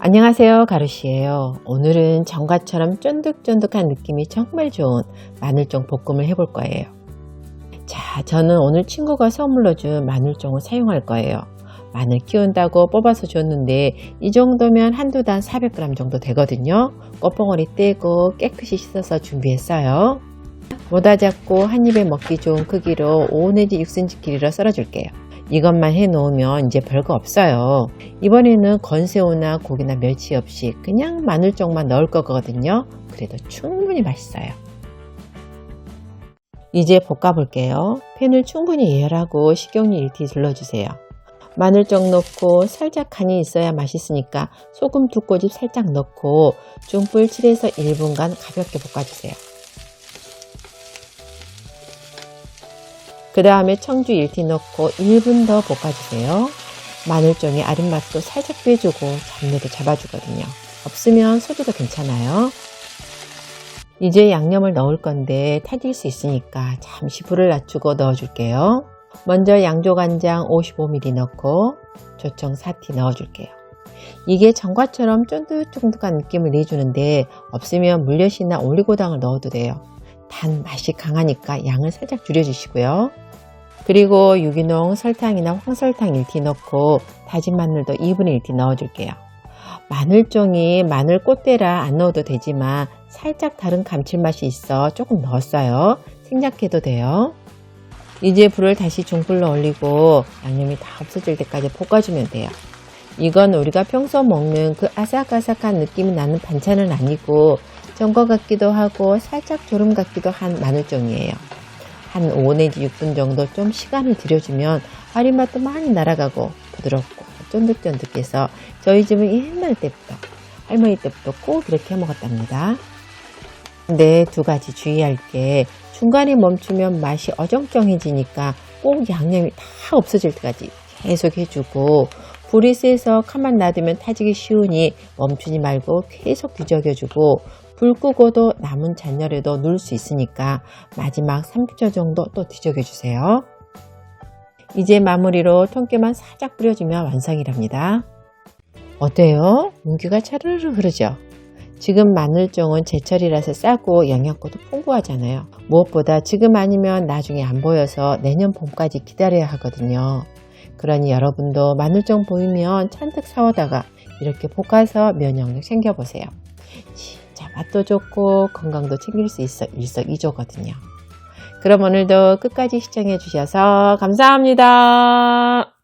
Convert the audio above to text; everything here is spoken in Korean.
안녕하세요 가루시에요. 오늘은 전과처럼 쫀득쫀득한 느낌이 정말 좋은 마늘종 볶음을 해볼 거예요. 자 저는 오늘 친구가 선물로 준 마늘종을 사용할 거예요. 마늘 키운다고 뽑아서 줬는데 이 정도면 한두 단 400g 정도 되거든요. 껍벙어리 떼고 깨끗이 씻어서 준비했어요. 모다 잡고 한 입에 먹기 좋은 크기로 5 내지 6cm 길이로 썰어 줄게요 이것만 해 놓으면 이제 별거 없어요. 이번에는 건새우나 고기나 멸치 없이 그냥 마늘종만 넣을 거거든요. 그래도 충분히 맛있어요. 이제 볶아 볼게요. 팬을 충분히 예열하고 식용유 1티 둘러주세요. 마늘종 넣고 살짝 간이 있어야 맛있으니까 소금 두 꼬집 살짝 넣고 중불 7에서 1분간 가볍게 볶아주세요. 그 다음에 청주 1티 넣고 1분 더 볶아주세요. 마늘종의 아른맛도 살짝 빼주고 잡내도 잡아주거든요. 없으면 소주도 괜찮아요. 이제 양념을 넣을 건데 타질 수 있으니까 잠시 불을 낮추고 넣어줄게요. 먼저 양조간장 55ml 넣고 조청 4티 넣어줄게요. 이게 전과처럼 쫀득쫀득한 느낌을 내주는데 없으면 물엿이나 올리고당을 넣어도 돼요. 단 맛이 강하니까 양을 살짝 줄여주시고요. 그리고 유기농 설탕이나 황설탕 1티 넣고 다진 마늘도 2분의 1티 넣어줄게요. 마늘종이 마늘 꽃대라 안 넣어도 되지만 살짝 다른 감칠맛이 있어 조금 넣었어요. 생략해도 돼요. 이제 불을 다시 중불로 올리고 양념이 다 없어질 때까지 볶아주면 돼요. 이건 우리가 평소 먹는 그 아삭아삭한 느낌이 나는 반찬은 아니고 전과 같기도 하고 살짝 조름 같기도 한 마늘종이에요. 한 5 내지 6분 정도 좀 시간을 들여주면 아린맛도 많이 날아가고 부드럽고 쫀득쫀득해서 저희 집은 옛날 때부터 할머니 때부터 꼭 이렇게 해 먹었답니다. 근데 두 가지 주의할 게 중간에 멈추면 맛이 어정쩡해지니까 꼭 양념이 다 없어질 때까지 계속 해주고 불이 세서 가만 놔두면 타지기 쉬우니 멈추지 말고 계속 뒤적여주고 불 끄고도 남은 잔열에도 넣을 수 있으니까 마지막 3초 정도 또 뒤적여 주세요. 이제 마무리로 통깨만 살짝 뿌려주면 완성이랍니다. 어때요? 윤기가 차르르 흐르죠? 지금 마늘종은 제철이라서 싸고 영양가도 풍부하잖아요. 무엇보다 지금 아니면 나중에 안 보여서 내년 봄까지 기다려야 하거든요. 그러니 여러분도 마늘종 보이면 잔뜩 사오다가 이렇게 볶아서 면역력 챙겨보세요. 진짜 맛도 좋고 건강도 챙길 수 있어 일석이조거든요. 그럼 오늘도 끝까지 시청해 주셔서 감사합니다.